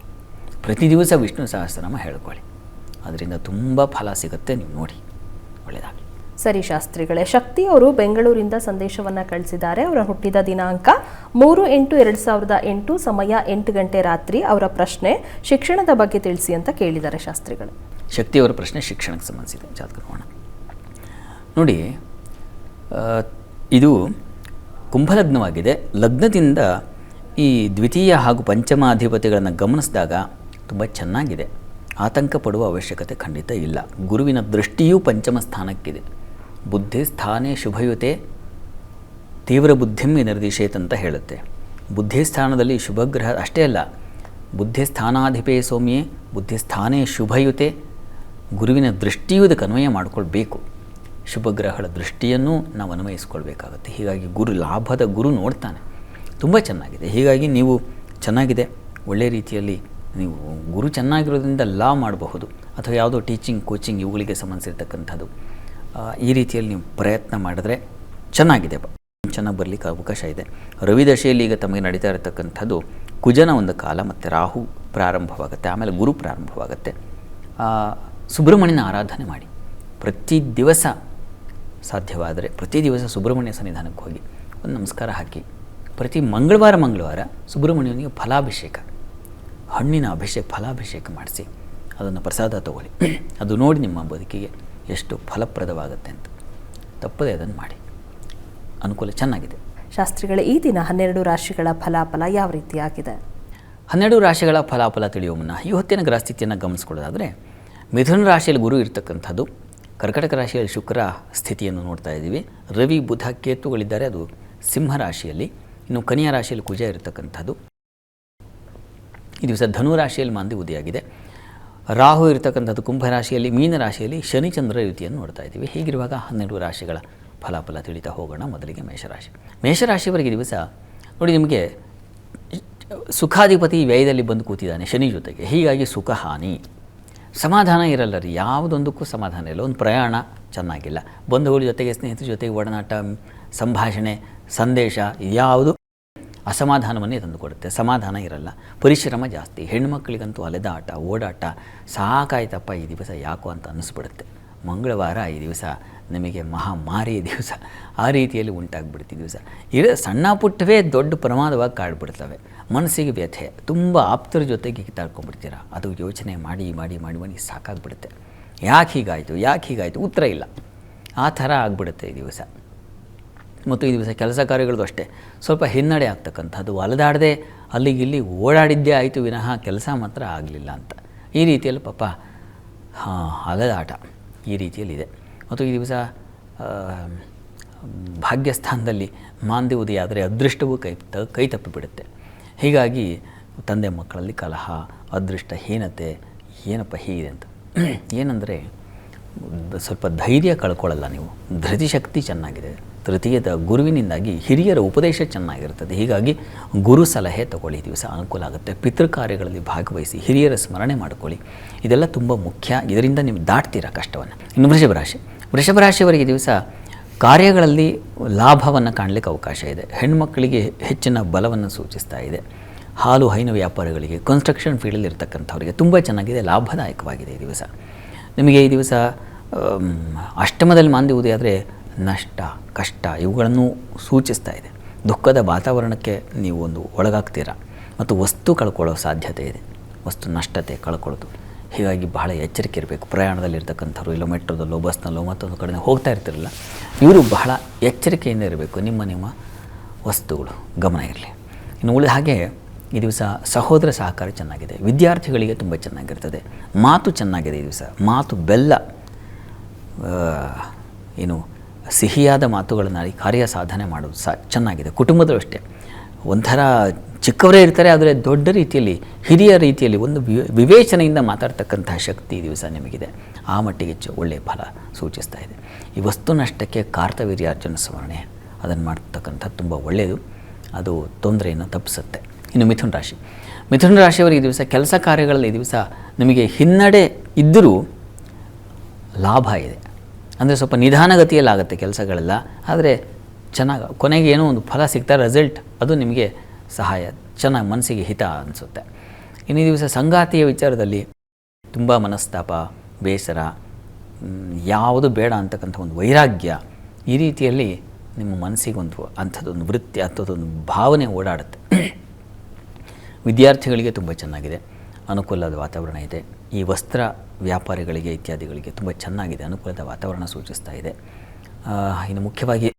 ಪ್ರತಿ ದಿವಸ ವಿಷ್ಣು ಸಹಸ್ರನಾಮ ಹೇಳ್ಕೊಳ್ಳಿ. ಅದರಿಂದ ತುಂಬ ಫಲ ಸಿಗುತ್ತೆ ನೀವು ನೋಡಿ. ಒಳ್ಳೆಯದಾಗಲಿ ಸರಿ ಶಾಸ್ತ್ರಿಗಳೇ, ಶಕ್ತಿ ಅವರು ಬೆಂಗಳೂರಿಂದ ಸಂದೇಶವನ್ನ ಕಳಿಸಿದ್ದಾರೆ. ಅವರ ಹುಟ್ಟಿದ ದಿನಾಂಕ ಮೂರು ಎಂಟು ಎರಡು ಸಾವಿರದ ಎಂಟು, ಸಮಯ ಎಂಟು ಗಂಟೆ ರಾತ್ರಿ, ಅವರ ಪ್ರಶ್ನೆ ಶಿಕ್ಷಣದ ಬಗ್ಗೆ ತಿಳಿಸಿ ಅಂತ ಕೇಳಿದ್ದಾರೆ ಶಾಸ್ತ್ರಿಗಳು. ಶಕ್ತಿಯವರ ಪ್ರಶ್ನೆ ಶಿಕ್ಷಣಕ್ಕೆ ಸಂಬಂಧಿಸಿದೆ, ಜಾತಕ ನೋಡೋಣ ನೋಡಿ ಇದು ಕುಂಭಲಗ್ನವಾಗಿದೆ. ಲಗ್ನದಿಂದ ಈ ದ್ವಿತೀಯ ಹಾಗೂ ಪಂಚಮಾಧಿಪತಿಗಳನ್ನು ಗಮನಿಸಿದಾಗ ತುಂಬ ಚೆನ್ನಾಗಿದೆ. ಆತಂಕ ಪಡುವ ಅವಶ್ಯಕತೆ ಖಂಡಿತ ಇಲ್ಲ. ಗುರುವಿನ ದೃಷ್ಟಿಯೂ ಪಂಚಮ ಸ್ಥಾನಕ್ಕಿದೆ. ಬುದ್ಧಿ ಸ್ಥಾನೇ ಶುಭಯುತೆ, ತೀವ್ರ ಬುದ್ಧಿಂ ನಿರ್ದಿಶೇತ್ ಅಂತ ಹೇಳುತ್ತೆ. ಬುದ್ಧಿಸ್ಥಾನದಲ್ಲಿ ಶುಭಗ್ರಹ ಅಷ್ಟೇ ಅಲ್ಲ ಬುದ್ಧಿಸ್ಥಾನಾಧಿಪೇ ಸೌಮ್ಯೆ ಬುದ್ಧಿಸ್ಥಾನೇ ಶುಭಯುತೆ, ಗುರುವಿನ ದೃಷ್ಟಿಯುದ ಅನ್ವಯ ಮಾಡಿಕೊಳ್ಬೇಕು. ಶುಭಗ್ರಹಗಳ ದೃಷ್ಟಿಯನ್ನು ನಾವು ಅನ್ವಯಿಸ್ಕೊಳ್ಬೇಕಾಗುತ್ತೆ. ಹೀಗಾಗಿ ಗುರು ಲಾಭದ ಗುರು ನೋಡ್ತಾನೆ. ತುಂಬ ಚೆನ್ನಾಗಿದೆ. ಹೀಗಾಗಿ ನೀವು ಚೆನ್ನಾಗಿದೆ. ಒಳ್ಳೆಯ ರೀತಿಯಲ್ಲಿ ನೀವು ಗುರು ಚೆನ್ನಾಗಿರೋದ್ರಿಂದ ಲಾ ಮಾಡಬಹುದು. ಅಥವಾ ಯಾವುದೋ ಟೀಚಿಂಗ್, ಕೋಚಿಂಗ್ ಇವುಗಳಿಗೆ ಸಂಬಂಧಿಸಿರ್ತಕ್ಕಂಥದ್ದು. ಈ ರೀತಿಯಲ್ಲಿ ನೀವು ಪ್ರಯತ್ನ ಮಾಡಿದ್ರೆ ಚೆನ್ನಾಗಿದೆ. ಚೆನ್ನಾಗಿ ಬರಲಿಕ್ಕೆ ಅವಕಾಶ ಇದೆ. ರವಿ ದಶೆಯಲ್ಲಿ ಈಗ ತಮಗೆ ನಡೀತಾ ಇರತಕ್ಕಂಥದ್ದು ಕುಜನ ಒಂದು ಕಾಲ ಮತ್ತು ರಾಹು ಪ್ರಾರಂಭವಾಗುತ್ತೆ, ಆಮೇಲೆ ಗುರು ಪ್ರಾರಂಭವಾಗುತ್ತೆ. ಸುಬ್ರಹ್ಮಣ್ಯನ ಆರಾಧನೆ ಮಾಡಿ. ಪ್ರತಿ ದಿವಸ ಸಾಧ್ಯವಾದರೆ, ಪ್ರತಿ ದಿವಸ ಸುಬ್ರಹ್ಮಣ್ಯ ಸನ್ನಿಧಾನಕ್ಕೆ ಹೋಗಿ ಒಂದು ನಮಸ್ಕಾರ ಹಾಕಿ, ಪ್ರತಿ ಮಂಗಳವಾರ ಮಂಗಳವಾರ ಸುಬ್ರಹ್ಮಣ್ಯನಿಗೆ ಫಲಾಭಿಷೇಕ, ಹಣ್ಣಿನ ಅಭಿಷೇಕ ಫಲಾಭಿಷೇಕ ಮಾಡಿಸಿ, ಅದನ್ನು ಪ್ರಸಾದ ತಗೊಳ್ಳಿ. ಅದು ನೋಡಿ ನಿಮ್ಮ ಬದುಕಿಗೆ ಎಷ್ಟು ಫಲಪ್ರದವಾಗುತ್ತೆ ಅಂತ. ತಪ್ಪದೆ ಅದನ್ನು ಮಾಡಿ. ಅನುಕೂಲ ಚೆನ್ನಾಗಿದೆ. ಶಾಸ್ತ್ರಿಗಳ ಈ ದಿನ ಹನ್ನೆರಡು ರಾಶಿಗಳ ಫಲಾಫಲ ಯಾವ ರೀತಿಯಾಗಿದೆ? ಹನ್ನೆರಡು ರಾಶಿಗಳ ಫಲಾಫಲ ತಿಳಿಯುವ ಮುನ್ನ ಈ ಹೊತ್ತಿನ ಗ್ರಹಸ್ಥಿತಿಯನ್ನು ಗಮನಿಸ್ಕೊಳ್ಳೋದಾದರೆ ಮಿಥುನ ರಾಶಿಯಲ್ಲಿ ಗುರು ಇರ್ತಕ್ಕಂಥದ್ದು ಕರ್ಕಟಕ ರಾಶಿಯಲ್ಲಿ ಶುಕ್ರ ಸ್ಥಿತಿಯನ್ನು ನೋಡ್ತಾ ಇದ್ದೀವಿ. ರವಿ ಬುಧ ಕೇತುಗಳಿದ್ದಾರೆ. ಅದು ಸಿಂಹ ರಾಶಿಯಲ್ಲಿ. ಇನ್ನು ಕನ್ಯಾ ರಾಶಿಯಲ್ಲಿ ಕುಜ ಇರತಕ್ಕಂಥದ್ದು. ಈ ದಿವಸ ಧನು ರಾಶಿಯಲ್ಲಿ ಮಾಂದಿ ಉದಿಯಾಗಿದೆ ರಾಹು ಇರತಕ್ಕಂಥದ್ದು ಕುಂಭ ರಾಶಿಯಲ್ಲಿ ಮೀನ ರಾಶಿಯಲ್ಲಿ ಶನಿಚಂದ್ರ ಯುತಿಯನ್ನು ನೋಡ್ತಾ ಇದ್ದೀವಿ. ಹೀಗಿರುವಾಗ ಹನ್ನೆರಡು ರಾಶಿಗಳ ಫಲಾಫಲ ತಿಳಿತಾ ಹೋಗೋಣ ಮೊದಲಿಗೆ ಮೇಷರಾಶಿ. ಮೇಷರಾಶಿಯವರೆಗೆ ದಿವಸ ನೋಡಿ ನಿಮಗೆ ಸುಖಾಧಿಪತಿ ವ್ಯಯದಲ್ಲಿ ಬಂದು ಕೂತಿದ್ದಾನೆ ಶನಿ ಜೊತೆಗೆ. ಹೀಗಾಗಿ ಸುಖ, ಹಾನಿ. ಸಮಾಧಾನ ಇರಲ್ಲ ರೀ. ಯಾವುದೊಂದಕ್ಕೂ ಸಮಾಧಾನ ಇಲ್ಲ. ಒಂದು ಪ್ರಯಾಣ ಚೆನ್ನಾಗಿಲ್ಲ. ಬಂಧುಗಳ ಜೊತೆಗೆ, ಸ್ನೇಹಿತರ ಜೊತೆಗೆ ಒಡನಾಟ, ಸಂಭಾಷಣೆ, ಸಂದೇಶ ಯಾವುದು ಅಸಮಾಧಾನವನ್ನೇ ತಂದುಕೊಡುತ್ತೆ. ಸಮಾಧಾನ ಇರಲ್ಲ. ಪರಿಶ್ರಮ ಜಾಸ್ತಿ. ಹೆಣ್ಮಕ್ಳಿಗಂತೂ ಅಲೆದಾಟ, ಓಡಾಟ, ಸಾಕಾಯ್ತಪ್ಪ ಈ ದಿವಸ ಯಾಕೋ ಅಂತ ಅನ್ನಿಸ್ಬಿಡುತ್ತೆ. ಮಂಗಳವಾರ ಈ ದಿವಸ ನಿಮಗೆ ಮಹಾಮಾರಿ ದಿವಸ. ಆ ರೀತಿಯಲ್ಲಿ ಉಂಟಾಗ್ಬಿಡುತ್ತೆ ದಿವಸ. ಇರೋ ಸಣ್ಣ ಪುಟ್ಟವೇ ದೊಡ್ಡ ಪ್ರಮಾದವಾಗಿ ಕಾಡ್ಬಿಡ್ತವೆ. ಮನಸ್ಸಿಗೆ ವ್ಯಥೆ. ತುಂಬ ಆಪ್ತರ ಜೊತೆಗೆ ಕಿತ್ತಾಡ್ಕೊಂಡ್ಬಿಡ್ತೀರ? ಅದು ಯೋಚನೆ ಮಾಡಿ ಮಾಡಿ ಮಾಡಿ ಮಾಡಿ ಸಾಕಾಗ್ಬಿಡುತ್ತೆ. ಯಾಕೆ ಹೀಗಾಯಿತು? ಯಾಕೆ ಹೀಗಾಯಿತು? ಉತ್ತರ ಇಲ್ಲ. ಆ ಥರ ಆಗ್ಬಿಡುತ್ತೆ ಈ ದಿವಸ. ಮತ್ತು ಈ ದಿವಸ ಕೆಲಸ ಕಾರ್ಯಗಳದ್ದು ಅಷ್ಟೇ. ಸ್ವಲ್ಪ ಹಿನ್ನಡೆ ಆಗ್ತಕ್ಕಂಥದ್ದು. ಹೊಲದಾಡದೆ ಅಲ್ಲಿಗೆ ಇಲ್ಲಿ ಓಡಾಡಿದ್ದೇ ಆಯಿತು ವಿನಃ ಕೆಲಸ ಮಾತ್ರ ಆಗಲಿಲ್ಲ ಅಂತ. ಈ ರೀತಿಯಲ್ಲಿ ಪಾಪ, ಹಾಂ ಈ ರೀತಿಯಲ್ಲಿದೆ ಮತ್ತು ಈ ದಿವಸ ಭಾಗ್ಯಸ್ಥಾನದಲ್ಲಿ ಮಾಂದಿ ಉದಿಯಾದರೆ ಅದೃಷ್ಟವೂ ಕೈ ತ, ಕೈ ತಪ್ಪಿಬಿಡುತ್ತೆ ಹೀಗಾಗಿ ತಂದೆ ಮಕ್ಕಳಲ್ಲಿ ಕಲಹ, ಅದೃಷ್ಟ, ಹೀನತೆ, ಏನಪ್ಪ ಹೀಗಿದೆ ಅಂತ. ಏನಂದರೆ, ಸ್ವಲ್ಪ ಧೈರ್ಯ ಕಳ್ಕೊಳ್ಳಲ್ಲ ನೀವು. ಧೃತಿಶಕ್ತಿ ಚೆನ್ನಾಗಿದೆ. ತೃತೀಯದ ಗುರುವಿನಿಂದಾಗಿ ಹಿರಿಯರ ಉಪದೇಶ ಚೆನ್ನಾಗಿರ್ತದೆ. ಹೀಗಾಗಿ ಗುರು ಸಲಹೆ ತಗೊಳ್ಳಿ. ದಿವಸ ಅನುಕೂಲ ಆಗುತ್ತೆ. ಪಿತೃ ಕಾರ್ಯಗಳಲ್ಲಿ ಭಾಗವಹಿಸಿ ಹಿರಿಯರ ಸ್ಮರಣೆ ಮಾಡಿಕೊಳ್ಳಿ. ಇದೆಲ್ಲ ತುಂಬ ಮುಖ್ಯ. ಇದರಿಂದ ನೀವು ದಾಟ್ತೀರಾ ಕಷ್ಟವನ್ನು? ಇನ್ನು ವೃಷಭರಾಶಿ ರಾಶಿ. ವೃಷಭ ರಾಶಿಯವರಿಗೆ ದಿವಸ ಕಾರ್ಯಗಳಲ್ಲಿ ಲಾಭವನ್ನು ಕಾಣಲಿಕ್ಕೆ ಅವಕಾಶ ಇದೆ. ಹೆಣ್ಮಕ್ಕಳಿಗೆ ಹೆಚ್ಚಿನ ಬಲವನ್ನು ಸೂಚಿಸ್ತಾ ಇದೆ. ಹಾಲು, ಹೈನು ವ್ಯಾಪಾರಿಗಳಿಗೆ ಕನ್ಸ್ಟ್ರಕ್ಷನ್ ಫೀಲ್ಡಲ್ಲಿ ಇರ್ತಕ್ಕಂಥವರಿಗೆ ತುಂಬ ಚೆನ್ನಾಗಿದೆ. ಲಾಭದಾಯಕವಾಗಿದೆ ಈ ದಿವಸ. ನಿಮಗೆ ಈ ದಿವಸ ಅಷ್ಟಮದಲ್ಲಿ ಮಾಂದಿ ಆದರೆ ನಷ್ಟ, ಕಷ್ಟ ಇವುಗಳನ್ನು ಸೂಚಿಸ್ತಾ ಇದೆ. ದುಃಖದ ವಾತಾವರಣಕ್ಕೆ ನೀವು ಒಂದು ಒಳಗಾಗ್ತೀರಾ? ಮತ್ತು ವಸ್ತು ಕಳ್ಕೊಳ್ಳೋ ಸಾಧ್ಯತೆ ಇದೆ. ವಸ್ತು ನಷ್ಟತೆ ಕಳ್ಕೊಳ್ಳೋದು. ಹೀಗಾಗಿ ಬಹಳ ಎಚ್ಚರಿಕೆ ಇರಬೇಕು. ಪ್ರಯಾಣದಲ್ಲಿರ್ತಕ್ಕಂಥವ್ರು ಇಲ್ಲ, ಮೆಟ್ರೋದಲ್ಲೋ, ಬಸ್ನಲ್ಲೋ, ಮತ್ತೊಂದು ಕಡೆ ಹೋಗ್ತಾ ಇರ್ತಿರಲ್ಲ, ಇವರು ಬಹಳ ಎಚ್ಚರಿಕೆಯಿಂದ ಇರಬೇಕು. ನಿಮ್ಮ ನಿಮ್ಮ ವಸ್ತುಗಳು, ಗಮನ ಇರಲಿ. ಇನ್ನು ಉಳಿದ ಹಾಗೆ, ಈ ದಿವಸ ಸಹೋದರ ಸಹಕಾರ ಚೆನ್ನಾಗಿದೆ. ವಿದ್ಯಾರ್ಥಿಗಳಿಗೆ ತುಂಬ ಚೆನ್ನಾಗಿರ್ತದೆ. ಮಾತು ಚೆನ್ನಾಗಿದೆ ಈ ದಿವಸ. ಮಾತು ಬೆಲ್ಲ ಏನು ಸಿಹಿಯಾದ ಮಾತುಗಳನ್ನಾಡಿ ಕಾರ್ಯ ಸಾಧನೆ ಮಾಡೋದು ಸಹ ಚೆನ್ನಾಗಿದೆ. ಕುಟುಂಬದಲ್ಲೂ ಅಷ್ಟೇ. ಒಂಥರ ಚಿಕ್ಕವರೇ ಇರ್ತಾರೆ, ಆದರೆ ದೊಡ್ಡ ರೀತಿಯಲ್ಲಿ, ಹಿರಿಯ ರೀತಿಯಲ್ಲಿ ಒಂದು ವಿವೇಚನೆಯಿಂದ ಮಾತಾಡ್ತಕ್ಕಂತಹ ಶಕ್ತಿ ಈ ದಿವಸ ನಿಮಗಿದೆ. ಆ ಮಟ್ಟಿಗೆ ಹೆಚ್ಚು ಒಳ್ಳೆಯ ಫಲ ಸೂಚಿಸ್ತಾ ಇದೆ. ಈ ವಸ್ತು ನಷ್ಟಕ್ಕೆ ಕಾರ್ತವೀರ್ಯಾರ್ಜುನ ಸ್ಮರಣೆ. ಅದನ್ನು ಮಾಡ್ತಕ್ಕಂಥ ತುಂಬ ಒಳ್ಳೆಯದು. ಅದು ತೊಂದರೆಯನ್ನು ತಪ್ಪಿಸುತ್ತೆ. ಇನ್ನು ಮಿಥುನ ರಾಶಿ. ಮಿಥುನ ರಾಶಿಯವರಿಗೆ ಈ ದಿವಸ ಕೆಲಸ ಕಾರ್ಯಗಳಲ್ಲಿ ಈ ದಿವಸ ನಿಮಗೆ ಹಿನ್ನಡೆ ಇದ್ದರೂ ಲಾಭ ಇದೆ. ಅಂದರೆ ಸ್ವಲ್ಪ ನಿಧಾನಗತಿಯಲ್ಲಿ ಆಗುತ್ತೆ ಕೆಲಸಗಳೆಲ್ಲ. ಆದರೆ ಚೆನ್ನಾಗಿ, ಕೊನೆಗೆ ಏನೋ ಒಂದು ಫಲ ಸಿಗ್ತಾ ರೆಸಲ್ಟ್ ಅದು ನಿಮಗೆ ಸಹಾಯ, ಚೆನ್ನಾಗಿ ಮನಸ್ಸಿಗೆ ಹಿತ ಅನಿಸುತ್ತೆ. ಇನ್ನು ದಿವಸ ಸಂಗಾತಿಯ ವಿಚಾರದಲ್ಲಿ ತುಂಬ ಮನಸ್ತಾಪ, ಬೇಸರ ಯಾವುದು ಬೇಡ ಅಂತಕ್ಕಂಥ ಒಂದು ವೈರಾಗ್ಯ ಈ ರೀತಿಯಲ್ಲಿ ನಿಮ್ಮ ಮನಸ್ಸಿಗೆ ಒಂದು ಅಂಥದ್ದೊಂದು ವೃತ್ತಿ, ಅಂಥದ್ದೊಂದು ಭಾವನೆ ಓಡಾಡುತ್ತೆ. ವಿದ್ಯಾರ್ಥಿಗಳಿಗೆ ತುಂಬ ಚೆನ್ನಾಗಿದೆ. ಅನುಕೂಲದ ವಾತಾವರಣ ಇದೆ. ಈ ವಸ್ತ್ರ ವ್ಯಾಪಾರಿಗಳಿಗೆ ಇತ್ಯಾದಿಗಳಿಗೆ ತುಂಬ ಚೆನ್ನಾಗಿದೆ, ಅನುಕೂಲದ ವಾತಾವರಣ ಸೂಚಿಸ್ತಾ ಇದೆ. ಇನ್ನು ಮುಖ್ಯವಾಗಿ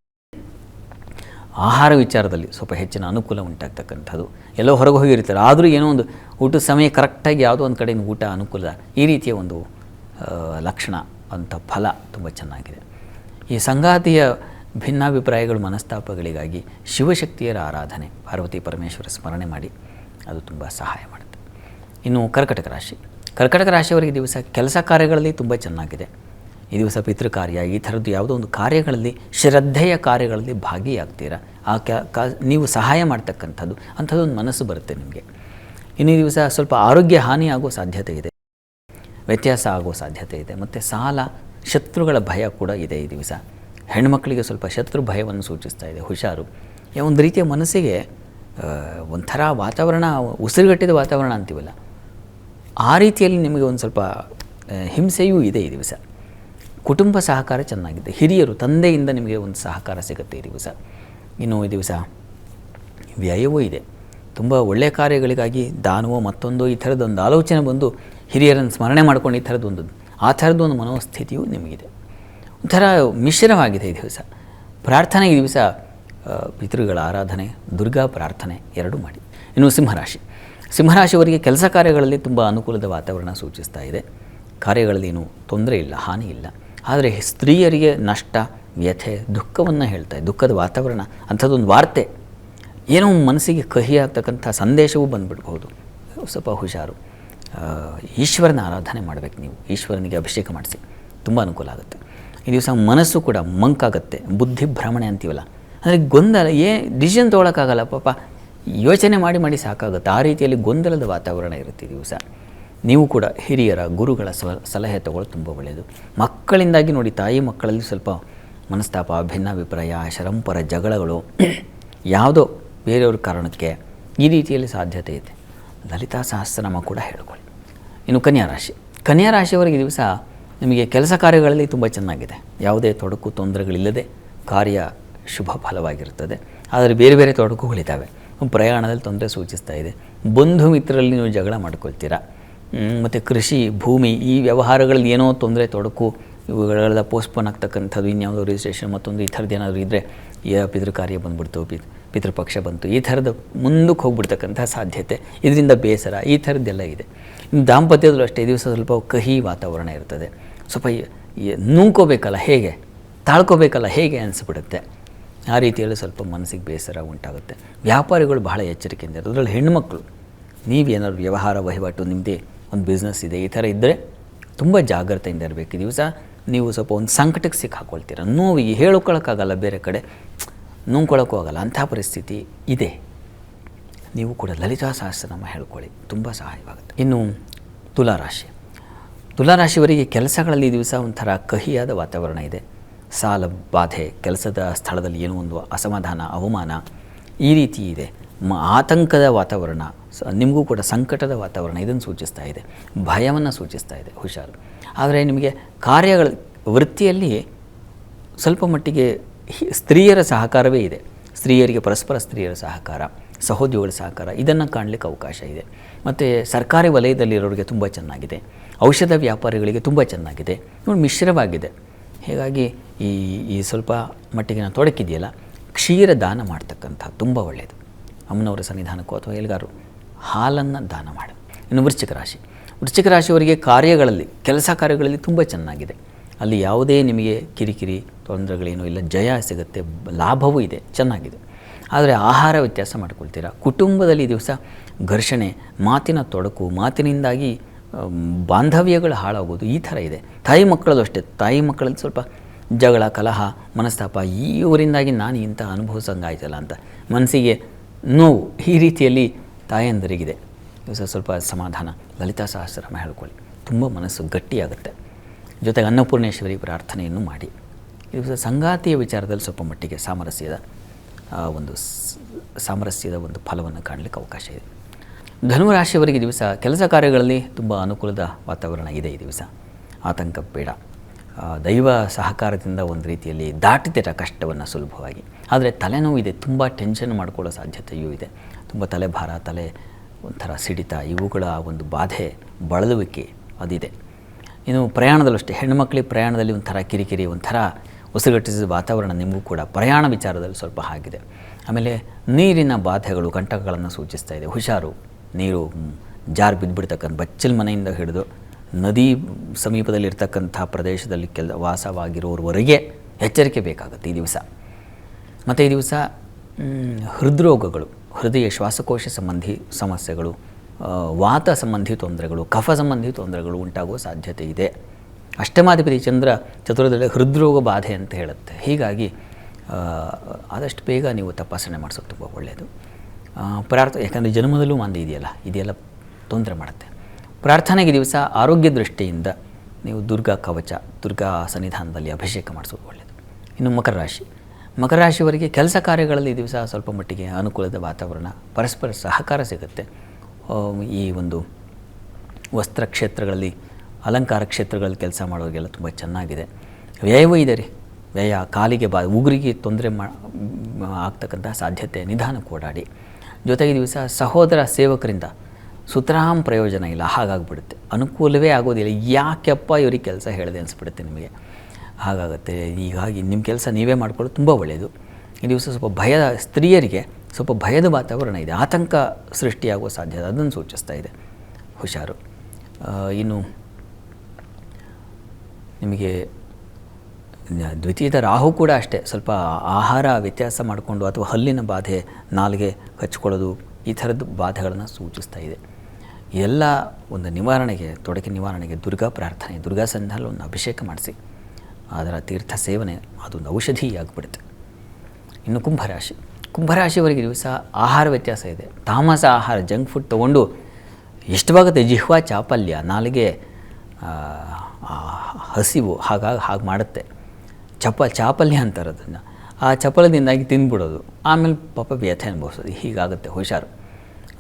ಆಹಾರ ವಿಚಾರದಲ್ಲಿ ಸ್ವಲ್ಪ ಹೆಚ್ಚಿನ ಅನುಕೂಲ ಉಂಟಾಗ್ತಕ್ಕಂಥದ್ದು. ಎಲ್ಲೋ ಹೊರಗೆ ಹೋಗಿರ್ತಾರೆ, ಆದರೂ ಏನೋ ಒಂದು ಊಟದ ಸಮಯ ಕರೆಕ್ಟಾಗಿ ಯಾವುದೋ ಒಂದು ಕಡೆಯಿಂದ ಊಟ ಅನುಕೂಲ ಈ ರೀತಿಯ ಒಂದು ಲಕ್ಷಣ, ಅಂಥ ಫಲ ತುಂಬ ಚೆನ್ನಾಗಿದೆ. ಈ ಸಂಗಾತಿಯ ಭಿನ್ನಾಭಿಪ್ರಾಯಗಳು ಮನಸ್ತಾಪಗಳಿಗಾಗಿ ಶಿವಶಕ್ತಿಯರ ಆರಾಧನೆ ಪಾರ್ವತಿ ಪರಮೇಶ್ವರ ಸ್ಮರಣೆ ಮಾಡಿ ಅದು ತುಂಬ ಸಹಾಯ ಮಾಡುತ್ತೆ. ಇನ್ನು ಕರ್ಕಟಕ ರಾಶಿ. ಕರ್ಕಟಕ ರಾಶಿಯವರಿಗೆ ದಿವಸ ಕೆಲಸ ಕಾರ್ಯಗಳಲ್ಲಿ ತುಂಬ ಚೆನ್ನಾಗಿದೆ. ಈ ದಿವಸ ಪಿತೃಕಾರ್ಯ, ಈ ಥರದ್ದು ಯಾವುದೋ ಒಂದು ಕಾರ್ಯಗಳಲ್ಲಿ, ಶ್ರದ್ಧೆಯ ಕಾರ್ಯಗಳಲ್ಲಿ ಭಾಗಿಯಾಗ್ತೀರಾ? ಆ ಕ, ನೀವು ಸಹಾಯ ಮಾಡ್ತಕ್ಕಂಥದ್ದು, ಅಂಥದ್ದೊಂದು ಮನಸ್ಸು ಬರುತ್ತೆ ನಿಮಗೆ. ಇನ್ನು ಈ ದಿವಸ ಸ್ವಲ್ಪ ಆರೋಗ್ಯ ಹಾನಿ ಆಗೋ ಸಾಧ್ಯತೆ ಇದೆ. ವ್ಯತ್ಯಾಸ ಆಗೋ ಸಾಧ್ಯತೆ ಇದೆ. ಮತ್ತು ಸಾಲ, ಶತ್ರುಗಳ ಭಯ ಕೂಡ ಇದೆ ಈ ದಿವಸ. ಹೆಣ್ಮಕ್ಕಳಿಗೆ ಸ್ವಲ್ಪ ಶತ್ರು ಭಯವನ್ನು ಸೂಚಿಸ್ತಾ ಇದೆ, ಹುಷಾರು. ಒಂದು ರೀತಿಯ ಮನಸ್ಸಿಗೆ ಒಂಥರ ವಾತಾವರಣ, ಉಸಿರುಗಟ್ಟಿದ ವಾತಾವರಣ ಅಂತೀವಲ್ಲ. ಆ ರೀತಿಯಲ್ಲಿ ನಿಮಗೆ ಒಂದು ಸ್ವಲ್ಪ ಹಿಂಸೆಯೂ ಇದೆ ಈ ದಿವಸ. ಕುಟುಂಬ ಸಹಕಾರ ಚೆನ್ನಾಗಿದೆ. ಹಿರಿಯರು, ತಂದೆಯಿಂದ ನಿಮಗೆ ಒಂದು ಸಹಕಾರ ಸಿಗುತ್ತೆ ಈ ದಿವಸ. ಇನ್ನು ಈ ದಿವಸ ವ್ಯಯವೂ ಇದೆ. ತುಂಬ ಒಳ್ಳೆಯ ಕಾರ್ಯಗಳಿಗಾಗಿ ದಾನವೋ ಮತ್ತೊಂದು ಈ ಥರದೊಂದು ಆಲೋಚನೆ ಬಂದು ಹಿರಿಯರನ್ನು ಸ್ಮರಣೆ ಮಾಡ್ಕೊಂಡು ಈ ಥರದ್ದೊಂದು ಆ ಥರದ್ದೊಂದು ಮನೋಸ್ಥಿತಿಯೂ ನಿಮಗಿದೆ. ಒಂಥರ ಮಿಶ್ರವಾಗಿದೆ ಈ ದಿವಸ. ಪ್ರಾರ್ಥನೆ ಈ ದಿವಸ ಪಿತೃಗಳ ಆರಾಧನೆ, ದುರ್ಗಾ ಪ್ರಾರ್ಥನೆ ಎರಡೂ ಮಾಡಿ. ಇನ್ನು ಸಿಂಹರಾಶಿ. ಸಿಂಹರಾಶಿಯವರಿಗೆ ಕೆಲಸ ಕಾರ್ಯಗಳಲ್ಲಿ ತುಂಬ ಅನುಕೂಲದ ವಾತಾವರಣ ಸೂಚಿಸ್ತಾ ಇದೆ. ಕಾರ್ಯಗಳಲ್ಲಿ ಏನು ತೊಂದರೆ ಇಲ್ಲ, ಹಾನಿ ಇಲ್ಲ. ಆದರೆ ಸ್ತ್ರೀಯರಿಗೆ ನಷ್ಟ, ವ್ಯಥೆ, ದುಃಖವನ್ನು ಹೇಳ್ತಾ ದುಃಖದ ವಾತಾವರಣ, ಅಂಥದ್ದೊಂದು ವಾರ್ತೆ. ಏನೋ ಮನಸ್ಸಿಗೆ ಕಹಿ ಆಗ್ತಕ್ಕಂಥ ಸಂದೇಶವೂ ಬಂದುಬಿಡ್ಬಹುದು. ಸ್ವಲ್ಪ ಹುಷಾರು. ಈಶ್ವರನ ಆರಾಧನೆ ಮಾಡಬೇಕು ನೀವು. ಈಶ್ವರನಿಗೆ ಅಭಿಷೇಕ ಮಾಡಿಸಿ. ತುಂಬ ಅನುಕೂಲ ಆಗುತ್ತೆ. ಈ ದಿವಸ ಮನಸ್ಸು ಕೂಡ ಮಂಕಾಗುತ್ತೆ. ಬುದ್ಧಿ ಭ್ರಮಣೆ ಅಂತೀವಲ್ಲ. ಅಂದರೆ ಗೊಂದಲ, ಏ ಡಿಸಿಷನ್ ತೊಗೊಳಕ್ಕಾಗಲ್ಲ, ಪಾಪ. ಯೋಚನೆ ಮಾಡಿ ಮಾಡಿ ಸಾಕಾಗುತ್ತೆ. ಆ ರೀತಿಯಲ್ಲಿ ಗೊಂದಲದ ವಾತಾವರಣ ಇರುತ್ತೆ ದಿವಸ. ನೀವು ಕೂಡ ಹಿರಿಯರ, ಗುರುಗಳ ಸಲಹೆ ತಗೊಳ್ಳೋದು ತುಂಬ ಒಳ್ಳೆಯದು. ಮಕ್ಕಳಿಂದಾಗಿ ನೋಡಿ, ತಾಯಿ ಮಕ್ಕಳಲ್ಲಿ ಸ್ವಲ್ಪ ಮನಸ್ತಾಪ, ಭಿನ್ನಾಭಿಪ್ರಾಯ, ಶರಂಪರ ಜಗಳಗಳು <clears throat> ಯಾವುದೋ ಬೇರೆಯವ್ರ ಕಾರಣಕ್ಕೆ ಈ ರೀತಿಯಲ್ಲಿ ಸಾಧ್ಯತೆ ಇದೆ. ಲಲಿತಾ ಸಹಸ್ರನಾಮ ಕೂಡ ಹೇಳ್ಕೊಳ್ಳಿ. ಇನ್ನು ಕನ್ಯಾ ರಾಶಿ. ಕನ್ಯಾ ರಾಶಿಯವರಿಗೆ ದಿವಸ ನಿಮಗೆ ಕೆಲಸ ಕಾರ್ಯಗಳಲ್ಲಿ ತುಂಬ ಚೆನ್ನಾಗಿದೆ. ಯಾವುದೇ ತೊಡಕು, ತೊಂದರೆಗಳಿಲ್ಲದೆ ಕಾರ್ಯ ಶುಭ ಫಲವಾಗಿರುತ್ತದೆ. ಆದರೆ ಬೇರೆ ಬೇರೆ ತೊಡಕುಗಳಿದ್ದಾವೆ. ಪ್ರಯಾಣದಲ್ಲಿ ತೊಂದರೆ ಸೂಚಿಸ್ತಾ ಇದೆ. ಬಂಧು ಮಿತ್ರರಲ್ಲಿ ನೀವು ಜಗಳ ಮಾಡ್ಕೊಳ್ತೀರಾ? ಮತ್ತು ಕೃಷಿ, ಭೂಮಿ, ಈ ವ್ಯವಹಾರಗಳಲ್ಲಿ ಏನೋ ತೊಂದರೆ, ತೊಡಕು, ಇವುಗಳೆಲ್ಲ ಪೋಸ್ಟ್ಪೋನ್ ಆಗ್ತಕ್ಕಂಥದ್ದು ಇನ್ಯಾವುದೋ ರಿಜಿಸ್ಟ್ರೇಷನ್ ಮತ್ತೊಂದು ಈ ಥರದ್ದು ಏನಾದರೂ ಇದ್ದರೆ ಯ ಪಿತೃ ಕಾರ್ಯ ಬಂದುಬಿಡ್ತು ಪಿ ಪಿತೃಪಕ್ಷ ಬಂತು, ಈ ಥರದ ಮುಂದಕ್ಕೆ ಹೋಗ್ಬಿಡ್ತಕ್ಕಂಥ ಸಾಧ್ಯತೆ, ಇದರಿಂದ ಬೇಸರ, ಈ ಥರದ್ದೆಲ್ಲ ಇದೆ. ದಾಂಪತ್ಯದಲ್ಲೂ ಅಷ್ಟೇ ದಿವಸ ಸ್ವಲ್ಪ ಕಹಿ ವಾತಾವರಣ ಇರ್ತದೆ. ಸ್ವಲ್ಪ ಈ ಹೇಗೆ? ತಾಳ್ಕೋಬೇಕಲ್ಲ, ಹೇಗೆ ಅನಿಸ್ಬಿಡುತ್ತೆ? ಆ ರೀತಿಯಲ್ಲಿ ಸ್ವಲ್ಪ ಮನಸ್ಸಿಗೆ ಬೇಸರ ಉಂಟಾಗುತ್ತೆ. ವ್ಯಾಪಾರಿಗಳು ಬಹಳ ಎಚ್ಚರಿಕೆಯಿಂದ ಇರೋದು ಅದರಲ್ಲಿ ಹೆಣ್ಮಕ್ಳು ನೀವೇನಾದ್ರು ವ್ಯವಹಾರ ವಹಿವಾಟು ನಿಮ್ಮದೇ ಒಂದು ಬಿಸ್ನೆಸ್ ಇದೆ, ಈ ಥರ ಇದ್ದರೆ ತುಂಬ ಜಾಗ್ರತೆಯಿಂದ ಇರಬೇಕು. ಈ ದಿವಸ ನೀವು ಸ್ವಲ್ಪ ಒಂದು ಸಂಕಟಕ್ಕೆ ಸಿಕ್ಕಾಕೊಳ್ತೀರ. ನೋವಿಗೆ ಹೇಳ್ಕೊಳಕ್ಕಾಗಲ್ಲ ಬೇರೆ ಕಡೆ. ನುಂಗ್ಕೊಳಕ್ಕೂ ಆಗಲ್ಲ. ಅಂಥ ಪರಿಸ್ಥಿತಿ ಇದೆ. ನೀವು ಕೂಡ ಲಲಿತಾ ಸಹಸ್ರನಾಮ ಹೇಳ್ಕೊಳ್ಳಿ. ತುಂಬ ಸಹಾಯವಾಗುತ್ತೆ. ಇನ್ನು ತುಲಾರಾಶಿ. ತುಲಾರಾಶಿಯವರಿಗೆ ಕೆಲಸಗಳಲ್ಲಿ ದಿವಸ ಒಂಥರ ಕಹಿಯಾದ ವಾತಾವರಣ ಇದೆ. ಸಾಲ ಬಾಧೆ, ಕೆಲಸದ ಸ್ಥಳದಲ್ಲಿ ಏನೋ ಒಂದು ಅಸಮಾಧಾನ, ಅವಮಾನ ಈ ರೀತಿ ಇದೆ. ಮ, ಆತಂಕದ ವಾತಾವರಣ ನಿಮಗೂ ಕೂಡ ಸಂಕಟದ ವಾತಾವರಣ ಇದನ್ನು ಸೂಚಿಸ್ತಾ ಇದೆ. ಭಯವನ್ನು ಸೂಚಿಸ್ತಾ ಇದೆ, ಹುಷಾರು. ಆದರೆ ನಿಮಗೆ ಕಾರ್ಯಗಳ ವೃತ್ತಿಯಲ್ಲಿ ಸ್ವಲ್ಪ ಮಟ್ಟಿಗೆ ಸ್ತ್ರೀಯರ ಸಹಕಾರವೇ ಇದೆ. ಸ್ತ್ರೀಯರಿಗೆ ಪರಸ್ಪರ ಸ್ತ್ರೀಯರ ಸಹಕಾರ, ಸಹೋದ್ಯೋಗಿಗಳ ಸಹಕಾರ, ಇದನ್ನು ಕಾಣಲಿಕ್ಕೆ ಅವಕಾಶ ಇದೆ. ಮತ್ತು ಸರ್ಕಾರಿ ವಲಯದಲ್ಲಿರೋರಿಗೆ ತುಂಬ ಚೆನ್ನಾಗಿದೆ. ಔಷಧ ವ್ಯಾಪಾರಿಗಳಿಗೆ ತುಂಬ ಚೆನ್ನಾಗಿದೆ. ನೋಡಿ, ಮಿಶ್ರವಾಗಿದೆ. ಹೀಗಾಗಿ ಈ ಈ ಸ್ವಲ್ಪ ಮಟ್ಟಿಗೆ ನಾನು ತೊಡಕಿದೆಯಲ್ಲ ಕ್ಷೀರ ದಾನ ಮಾಡ್ತಕ್ಕಂಥ ತುಂಬ ಒಳ್ಳೆಯದು ಅಮ್ಮನವರ ಸನ್ನಿಧಾನಕ್ಕೂ ಅಥವಾ ಎಲ್ಲಿಗಾರು ಹಾಲನ್ನು ದಾನ ಮಾಡು. ಇನ್ನು ವೃಶ್ಚಿಕ ರಾಶಿ. ವೃಶ್ಚಿಕ ರಾಶಿಯವರಿಗೆ ಕಾರ್ಯಗಳಲ್ಲಿ, ಕೆಲಸ ಕಾರ್ಯಗಳಲ್ಲಿ ತುಂಬ ಚೆನ್ನಾಗಿದೆ. ಅಲ್ಲಿ ಯಾವುದೇ ನಿಮಗೆ ಕಿರಿಕಿರಿ, ತೊಂದರೆಗಳೇನೂ ಇಲ್ಲ, ಜಯ ಸಿಗುತ್ತೆ, ಲಾಭವೂ ಇದೆ, ಚೆನ್ನಾಗಿದೆ. ಆದರೆ ಆಹಾರ ವ್ಯತ್ಯಾಸ ಮಾಡ್ಕೊಳ್ತೀರಾ? ಕುಟುಂಬದಲ್ಲಿ ದಿವಸ ಘರ್ಷಣೆ, ಮಾತಿನ ತೊಡಕು, ಮಾತಿನಿಂದಾಗಿ ಬಾಂಧವ್ಯಗಳು ಹಾಳಾಗೋದು ಈ ಥರ ಇದೆ. ತಾಯಿ ಮಕ್ಕಳದು ಅಷ್ಟೇ. ತಾಯಿ ಮಕ್ಕಳಲ್ಲಿ ಸ್ವಲ್ಪ ಜಗಳ, ಕಲಹ, ಮನಸ್ತಾಪ ಈ ಊರಿಂದಾಗಿ ನಾನು ಇಂಥ ಅನುಭವಿಸಂಗಾಯ್ತಲ್ಲ ಅಂತ. ಮನಸ್ಸಿಗೆ ನೋವು ಈ ರೀತಿಯಲ್ಲಿ ತಾಯಂದರಿಗಿದೆ. ಸ್ವಲ್ಪ ಸಮಾಧಾನ. ಲಲಿತಾ ಸಹಸ್ರಮ ಹೇಳ್ಕೊಳ್ಳಿ. ತುಂಬ ಮನಸ್ಸು ಗಟ್ಟಿಯಾಗುತ್ತೆ. ಜೊತೆಗೆ ಅನ್ನಪೂರ್ಣೇಶ್ವರಿ ಪ್ರಾರ್ಥನೆಯನ್ನು ಮಾಡಿ. ಇದು ಸಂಗಾತಿಯ ವಿಚಾರದಲ್ಲಿ ಸ್ವಲ್ಪ ಮಟ್ಟಿಗೆ ಸಾಮರಸ್ಯದ ಒಂದು ಸಾಮರಸ್ಯದ ಒಂದು ಫಲವನ್ನು ಕಾಣಲಿಕ್ಕೆ ಅವಕಾಶ ಇದೆ. ಧನುರಾಶಿಯವರಿಗೆ ದಿವಸ ಕೆಲಸ ಕಾರ್ಯಗಳಲ್ಲಿ ತುಂಬ ಅನುಕೂಲದ ವಾತಾವರಣ ಇದೆ ಈ ದಿವಸ. ಆತಂಕ ಬೇಡ. ದೈವ ಸಹಕಾರದಿಂದ ಒಂದು ರೀತಿಯಲ್ಲಿ ದಾಟಿದಿರ ಕಷ್ಟವನ್ನು ಸುಲಭವಾಗಿ. ಆದರೆ ತಲೆನೋವು ಇದೆ, ತುಂಬ ಟೆನ್ಷನ್ ಮಾಡಿಕೊಳ್ಳೋ ಸಾಧ್ಯತೆಯೂ ಇದೆ. ತುಂಬ ತಲೆಭಾರ ತಲೆ ಒಂಥರ ಸಿಡಿತ, ಇವುಗಳ ಒಂದು ಬಾಧೆ ಬಳಲುವಿಕೆ ಅದಿದೆ. ಇನ್ನು ಪ್ರಯಾಣದಲ್ಲೂ ಅಷ್ಟೇ ಹೆಣ್ಣುಮಕ್ಕಳಿಗೆ ಪ್ರಯಾಣದಲ್ಲಿ ಒಂಥರ ಕಿರಿಕಿರಿ, ಒಂಥರ ಉಸಿರುಗಟ್ಟಿಸಿದ ವಾತಾವರಣ ನಿಮಗೂ ಕೂಡ ಪ್ರಯಾಣ ವಿಚಾರದಲ್ಲಿ ಸ್ವಲ್ಪ ಆಗಿದೆ ಆಮೇಲೆ ನೀರಿನ ಬಾಧೆಗಳು ಕಂಟಕಗಳನ್ನು ಸೂಚಿಸ್ತಾ ಇದೆ, ಹುಷಾರು. ನೀರು ಜಾರ್ ಬಿದ್ದುಬಿಡ್ತಕ್ಕಂಥ ಬಚ್ಚಲ್ ಮನೆಯಿಂದ ಹಿಡಿದು ನದಿ ಸಮೀಪದಲ್ಲಿರ್ತಕ್ಕಂಥ ಪ್ರದೇಶದಲ್ಲಿ ಕೆಲ, ವಾಸವಾಗಿರೋರ್ವರೆಗೆ ಎಚ್ಚರಿಕೆ ಬೇಕಾಗುತ್ತೆ ಈ ದಿವಸ. ಮತ್ತು ಈ ದಿವಸ ಹೃದ್ರೋಗಗಳು, ಹೃದಯ ಶ್ವಾಸಕೋಶ ಸಂಬಂಧಿ ಸಮಸ್ಯೆಗಳು ವಾತ ಸಂಬಂಧಿ ತೊಂದರೆಗಳು, ಕಫ ಸಂಬಂಧಿ ತೊಂದರೆಗಳು ಉಂಟಾಗುವ ಸಾಧ್ಯತೆ ಇದೆ. ಅಷ್ಟಮಾಧಿಪತಿ ಚಂದ್ರ ಚತುರದಲ್ಲಿ ಹೃದ್ರೋಗ ಬಾಧೆ ಅಂತ ಹೇಳುತ್ತೆ. ಹೀಗಾಗಿ ಆದಷ್ಟು ಬೇಗ ನೀವು ತಪಾಸಣೆ ಮಾಡಿಸೋದು ತುಂಬ ಒಳ್ಳೆಯದು. ಪ್ರಾರ್ಥ ಯಾಕಂದರೆ ಜನ್ಮದಲ್ಲೂ ಮಂದಿ ಇದೆಯಲ್ಲ, ಇದೆಲ್ಲ ತೊಂದರೆ ಮಾಡುತ್ತೆ. ಪ್ರಾರ್ಥನೆಗೆ ದಿವಸ ಆರೋಗ್ಯ ದೃಷ್ಟಿಯಿಂದ ನೀವು ದುರ್ಗಾ ಕವಚ, ದುರ್ಗಾ ಸನ್ನಿಧಾನದಲ್ಲಿ ಅಭಿಷೇಕ ಮಾಡಿಸೋದು ಒಳ್ಳೆಯದು ಇನ್ನು ಮಕರ ರಾಶಿ. ಮಕರ ರಾಶಿಯವರಿಗೆ ಕೆಲಸ ಕಾರ್ಯಗಳಲ್ಲಿ ದಿವಸ ಸ್ವಲ್ಪ ಮಟ್ಟಿಗೆ ಅನುಕೂಲದ ವಾತಾವರಣ, ಪರಸ್ಪರ ಸಹಕಾರ ಸಿಗುತ್ತೆ. ಈ ಒಂದು ವಸ್ತ್ರ ಕ್ಷೇತ್ರಗಳಲ್ಲಿ, ಅಲಂಕಾರ ಕ್ಷೇತ್ರಗಳಲ್ಲಿ ಕೆಲಸ ಮಾಡೋರಿಗೆಲ್ಲ ತುಂಬ ಚೆನ್ನಾಗಿದೆ. ವ್ಯಯವೂ ಇದೆ ರೀ ವ್ಯಯ, ಕಾಲಿಗೆ ಬಾ ಉಗುರಿಗೆ ತೊಂದರೆ ಮಾ ಆಗ್ತಕ್ಕಂಥ ಸಾಧ್ಯತೆ, ನಿಧಾನಕ್ಕೆ ಓಡಾಡಿ. ಜೊತೆಗೆ ದಿವಸ ಸಹೋದರ ಸೇವಕರಿಂದ ಸುತರಾಮ್ ಪ್ರಯೋಜನ ಇಲ್ಲ, ಹಾಗಾಗ್ಬಿಡುತ್ತೆ. ಅನುಕೂಲವೇ ಆಗೋದಿಲ್ಲ. ಯಾಕೆಪ್ಪ ಇವ್ರಿಗೆ ಕೆಲಸ ಹೇಳಿದೆ ಅನಿಸ್ಬಿಡುತ್ತೆ ನಿಮಗೆ? ಹಾಗಾಗುತ್ತೆ. ಹೀಗಾಗಿ ನಿಮ್ಮ ಕೆಲಸ ನೀವೇ ಮಾಡ್ಕೊಳ್ಳೋದು ತುಂಬ ಒಳ್ಳೆಯದು ಈ ದಿವಸ ಸ್ವಲ್ಪ ಭಯದ ಸ್ತ್ರೀಯರಿಗೆ ಸ್ವಲ್ಪ ಭಯದ ವಾತಾವರಣ ಇದೆ. ಆತಂಕ ಸೃಷ್ಟಿಯಾಗುವ ಸಾಧ್ಯತೆ ಅದನ್ನು ಸೂಚಿಸ್ತಾ ಇದೆ. ಹುಷಾರು. ಇನ್ನು ನಿಮಗೆ ದ್ವಿತೀಯದ ರಾಹು ಕೂಡ ಅಷ್ಟೇ. ಸ್ವಲ್ಪ ಆಹಾರ ವ್ಯತ್ಯಾಸ ಮಾಡಿಕೊಂಡು ಅಥವಾ ಹಲ್ಲಿನ ಬಾಧೆ, ನಾಲಿಗೆ ಹಚ್ಕೊಳ್ಳೋದು ಈ ಥರದ್ದು ಬಾಧೆಗಳನ್ನು ಸೂಚಿಸ್ತಾ ಇದೆ. ಎಲ್ಲ ಒಂದು ನಿವಾರಣೆಗೆ, ತೊಡಕೆ ನಿವಾರಣೆಗೆ ದುರ್ಗಾ ಪ್ರಾರ್ಥನೆ, ದುರ್ಗಾ ಸಂಧಾನ ಒಂದು ಅಭಿಷೇಕ ಮಾಡಿಸಿ. ಅದರ ತೀರ್ಥ ಸೇವನೆ ಅದೊಂದು ಔಷಧಿ ಆಗಿಬಿಡುತ್ತೆ ಇನ್ನು ಕುಂಭರಾಶಿ. ಕುಂಭರಾಶಿಯವರಿಗೆ ದಿವಸ ಆಹಾರ ವ್ಯತ್ಯಾಸ ಇದೆ. ತಾಮಸ ಆಹಾರ, ಜಂಕ್ ಫುಡ್ ತೊಗೊಂಡು ಎಷ್ಟವಾಗುತ್ತೆ ಜಿಹ್ವಾ, ಚಾಪಲ್ಯ, ನಾಲಿಗೆ ಹಸಿವು ಹಾಗಾಗಿ ಹಾಗೆ ಮಾಡುತ್ತೆ. ಚಪ ಚಾಪಲ್ಯ ಅಂತಾರೆ ಅದನ್ನು. ಆ ಚಪಲದಿಂದಾಗಿ ತಿಂದ್ಬಿಡೋದು ಆಮೇಲೆ ಪಾಪ ವ್ಯಥೆ ಅನುಭವಿಸೋದು. ಹೀಗಾಗುತ್ತೆ, ಹುಷಾರು.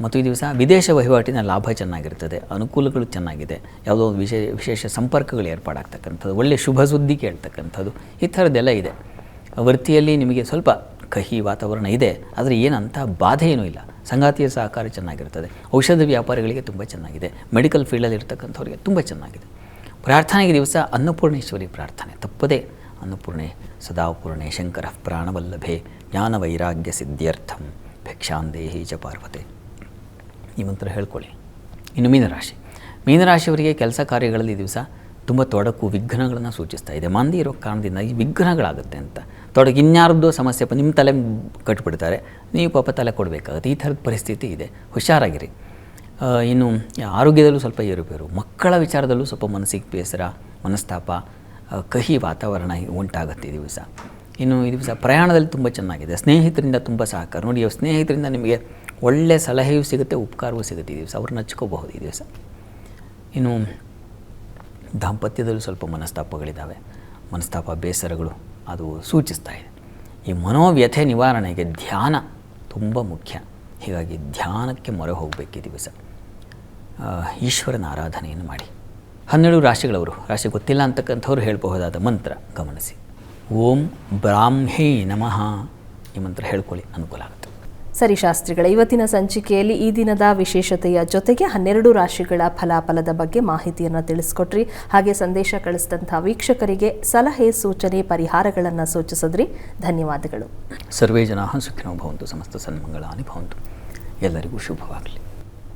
ಮತ್ತು ಈ ದಿವಸ ವಿದೇಶ ವಹಿವಾಟಿನ ಲಾಭ ಚೆನ್ನಾಗಿರ್ತದೆ. ಅನುಕೂಲಗಳು ಚೆನ್ನಾಗಿದೆ. ಯಾವುದೋ ಒಂದು ವಿಶೇಷ ವಿಶೇಷ ಸಂಪರ್ಕಗಳು ಏರ್ಪಾಡಾಗ್ತಕ್ಕಂಥದ್ದು. ಒಳ್ಳೆಯ ಶುಭ ಸುದ್ದಿ ಕೇಳ್ತಕ್ಕಂಥದ್ದು. ಈ ಥರದ್ದೆಲ್ಲ ಇದೆ. ವೃತ್ತಿಯಲ್ಲಿ ನಿಮಗೆ ಸ್ವಲ್ಪ ಕಹಿ ವಾತಾವರಣ ಇದೆ. ಆದರೆ ಏನಂಥ ಬಾಧೆ ಏನೂ ಇಲ್ಲ. ಸಂಗಾತಿಯ ಸಹಕಾರ ಚೆನ್ನಾಗಿರ್ತದೆ. ಔಷಧ ವ್ಯಾಪಾರಿಗಳಿಗೆ ತುಂಬ ಚೆನ್ನಾಗಿದೆ. ಮೆಡಿಕಲ್ ಫೀಲ್ಡಲ್ಲಿ ಇರ್ತಕ್ಕಂಥವ್ರಿಗೆ ತುಂಬ ಚೆನ್ನಾಗಿದೆ. ಪ್ರಾರ್ಥನೆಗೆ ದಿವಸ ಅನ್ನಪೂರ್ಣೇಶ್ವರಿ ಪ್ರಾರ್ಥನೆ. ತಪ್ಪದೇ ಅನ್ನಪೂರ್ಣೆ ಸದಾಪೂರ್ಣೆ ಶಂಕರ ಪ್ರಾಣವಲ್ಲಭೆ ಜ್ಞಾನ ವೈರಾಗ್ಯ ಸಿದ್ಧ್ಯರ್ಥಂ ಭಿಕ್ಷಾಂದೇಹಿ ಚ ಪಾರ್ವತೆ. ಈ ಮಂತ್ರ ಹೇಳ್ಕೊಳ್ಳಿ. ಇನ್ನು ಮೀನರಾಶಿ. ಮೀನರಾಶಿಯವರಿಗೆ ಕೆಲಸ ಕಾರ್ಯಗಳಲ್ಲಿ ದಿವಸ ತುಂಬ ತೊಡಕು, ವಿಘ್ನಗಳನ್ನು ಸೂಚಿಸ್ತಾ ಇದೆ. ಮಂದಿ ಇರೋ ಕಾರಣದಿಂದ ಈ ವಿಘ್ನಗಳಾಗುತ್ತೆ ಅಂತ. ತೊಡಗು ಇನ್ಯಾರ್ದೋ ಸಮಸ್ಯೆ ನಿಮ್ಮ ತಲೆ ಕಟ್ಬಿಡ್ತಾರೆ. ನೀವು ಪಾಪ ತಲೆ ಕೊಡಬೇಕಾಗುತ್ತೆ. ಈ ಥರದ ಪರಿಸ್ಥಿತಿ ಇದೆ. ಹುಷಾರಾಗಿರಿ. ಇನ್ನು ಆರೋಗ್ಯದಲ್ಲೂ ಸ್ವಲ್ಪ ಏರುಪೇರು. ಮಕ್ಕಳ ವಿಚಾರದಲ್ಲೂ ಸ್ವಲ್ಪ ಮನಸ್ಸಿಗೆ ಬೇಸರ, ಮನಸ್ತಾಪ ಕಹಿ ವಾತಾವರಣ ಉಂಟಾಗುತ್ತೆ ಈ ದಿವಸ. ಇನ್ನು ಈ ದಿವಸ ಪ್ರಯಾಣದಲ್ಲಿ ತುಂಬ ಚೆನ್ನಾಗಿದೆ. ಸ್ನೇಹಿತರಿಂದ ತುಂಬ ಸಹಕಾರ. ನೋಡಿ ಸ್ನೇಹಿತರಿಂದ ನಿಮಗೆ ಒಳ್ಳೆಯ ಸಲಹೆಯೂ ಸಿಗುತ್ತೆ, ಉಪಕಾರವೂ ಸಿಗುತ್ತೆ ಈ ದಿವಸ. ಅವ್ರನ್ನ ಹಚ್ಕೋಬಹುದು ಈ ದಿವಸ. ಇನ್ನು ದಾಂಪತ್ಯದಲ್ಲೂ ಸ್ವಲ್ಪ ಮನಸ್ತಾಪಗಳಿದ್ದಾವೆ ಮನಸ್ತಾಪ, ಬೇಸರಗಳು ಅದು ಸೂಚಿಸ್ತಾ ಇದೆ. ಈ ಮನೋವ್ಯಥೆ ನಿವಾರಣೆಗೆ ಧ್ಯಾನ ತುಂಬ ಮುಖ್ಯ. ಹೀಗಾಗಿ ಧ್ಯಾನಕ್ಕೆ ಮೊರೆ ಹೋಗಬೇಕು ಈ ದಿವಸ. ಈಶ್ವರನ ಆರಾಧನೆಯನ್ನು ಮಾಡಿ. ಹನ್ನೆರಡು ರಾಶಿಗಳವರು ರಾಶಿ ಗೊತ್ತಿಲ್ಲ ಅಂತಕ್ಕಂಥವ್ರು ಹೇಳಬಹುದಾದ ಮಂತ್ರ ಗಮನಿಸಿ. ಓಂ ಬ್ರಾಹ್ಮೇ ನಮಃ ಈ ಮಂತ್ರ ಹೇಳ್ಕೊಳ್ಳಿ ಅನುಕೂಲ ಆಗುತ್ತೆ. ಸರಿ ಶಾಸ್ತ್ರಿಗಳ ಇವತ್ತಿನ ಸಂಚಿಕೆಯಲ್ಲಿ ಈ ದಿನದ ವಿಶೇಷತೆಯ ಜೊತೆಗೆ ಹನ್ನೆರಡು ರಾಶಿಗಳ ಫಲಾಫಲದ ಬಗ್ಗೆ ಮಾಹಿತಿಯನ್ನು ತಿಳಿಸ್ಕೊಟ್ರಿ. ಹಾಗೆ ಸಂದೇಶ ಕಳಿಸಿದಂಥ ವೀಕ್ಷಕರಿಗೆ ಸಲಹೆ ಸೂಚನೆ ಪರಿಹಾರಗಳನ್ನು ಸೂಚಿಸಿದ್ರಿ. ಧನ್ಯವಾದಗಳು. ಸರ್ವೇ ಜನ ಸುಖಿನೋ ಭವಂತು ಸಮಸ್ತ ಸನ್ಮಂಗಳಾನಿ ಭವಂತು. ಎಲ್ಲರಿಗೂ ಶುಭವಾಗಲಿ.